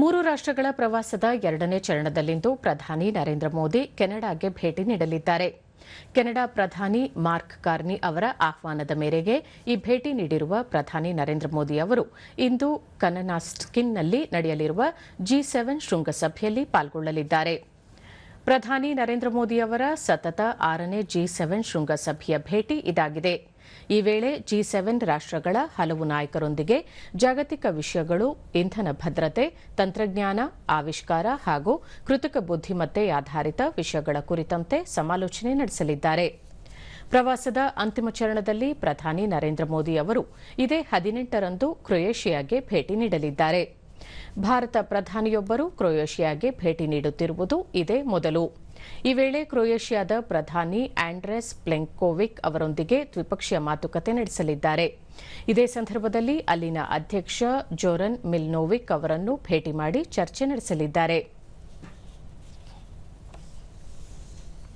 ಮೂರು ರಾಷ್ಟ್ರಗಳ ಪ್ರವಾಸದ ಎರಡನೇ ಚರಣದಲ್ಲಿಂದು ಪ್ರಧಾನಿ ನರೇಂದ್ರ ಮೋದಿ ಕೆನಡಾಗೆ ಭೇಟಿ ನೀಡಲಿದ್ದಾರೆ. ಕೆನಡಾ ಪ್ರಧಾನಿ ಮಾರ್ಕ್ ಕಾರ್ನಿ ಅವರ ಆಹ್ವಾನದ ಮೇರೆಗೆ ಈ ಭೇಟಿ ನೀಡಿರುವ ಪ್ರಧಾನಿ ನರೇಂದ್ರ ಮೋದಿ ಅವರು ಇಂದು ಕನನಾಸ್ಕಿನ್ನಲ್ಲಿ ನಡೆಯಲಿರುವ ಜಿ ಸೆವೆನ್ ಶೃಂಗಸಭೆಯಲ್ಲಿ ಪಾಲ್ಗೊಳ್ಳಲಿದ್ದಾರೆ. ಪ್ರಧಾನಿ ನರೇಂದ್ರ ಮೋದಿ ಅವರ ಸತತ ಆರನೇ ಜಿ ಸೆವೆನ್ ಶೃಂಗಸಭೆಯ ಭೇಟಿ ಇದಾಗಿದೆ. ಈ ವೇಳೆ ಜಿ ಸೆವೆನ್ ರಾಷ್ಟ್ರಗಳ ಹಲವು ನಾಯಕರೊಂದಿಗೆ ಜಾಗತಿಕ ವಿಷಯಗಳು, ಇಂಧನ ಭದ್ರತೆ, ತಂತ್ರಜ್ಞಾನ, ಆವಿಷ್ಕಾರ ಹಾಗೂ ಕೃತಕ ಬುದ್ದಿಮತ್ತೆ ಆಧಾರಿತ ವಿಷಯಗಳ ಕುರಿತಂತೆ ಸಮಾಲೋಚನೆ ನಡೆಸಲಿದ್ದಾರೆ. ಪ್ರವಾಸದ ಅಂತಿಮ ಚರಣದಲ್ಲಿ ಪ್ರಧಾನಿ ನರೇಂದ್ರ ಮೋದಿ ಅವರು ಇದೇ ಹದಿನೆಂಟರಂದು ಕ್ರೊಯೇಷಿಯಾಗೆ ಭೇಟಿ ನೀಡಲಿದ್ದಾರೆ. ಭಾರತ ಪ್ರಧಾನಿಯೊಬ್ಬರು ಕ್ರೊಯೇಷಿಯಾಗೆ ಭೇಟಿ ನೀಡುತ್ತಿರುವುದು ಇದೇ ಮೊದಲು. ಈ ವೇಳೆ ಕ್ರೊಯೇಷಿಯಾದ ಪ್ರಧಾನಿ ಆಂಡ್ರೆಸ್ ಪ್ಲೆಂಕೋವಿಕ್ ಅವರೊಂದಿಗೆ ದ್ವಿಪಕ್ಷೀಯ ಮಾತುಕತೆ ನಡೆಸಲಿದ್ದಾರೆ. ಇದೇ ಸಂದರ್ಭದಲ್ಲಿ ಅಲ್ಲಿನ ಅಧ್ಯಕ್ಷ ಜೋರನ್ ಮಿಲ್ನೋವಿಕ್ ಅವರನ್ನು ಭೇಟಿ ಮಾಡಿ ಚರ್ಚೆ ನಡೆಸಲಿದ್ದಾರೆ.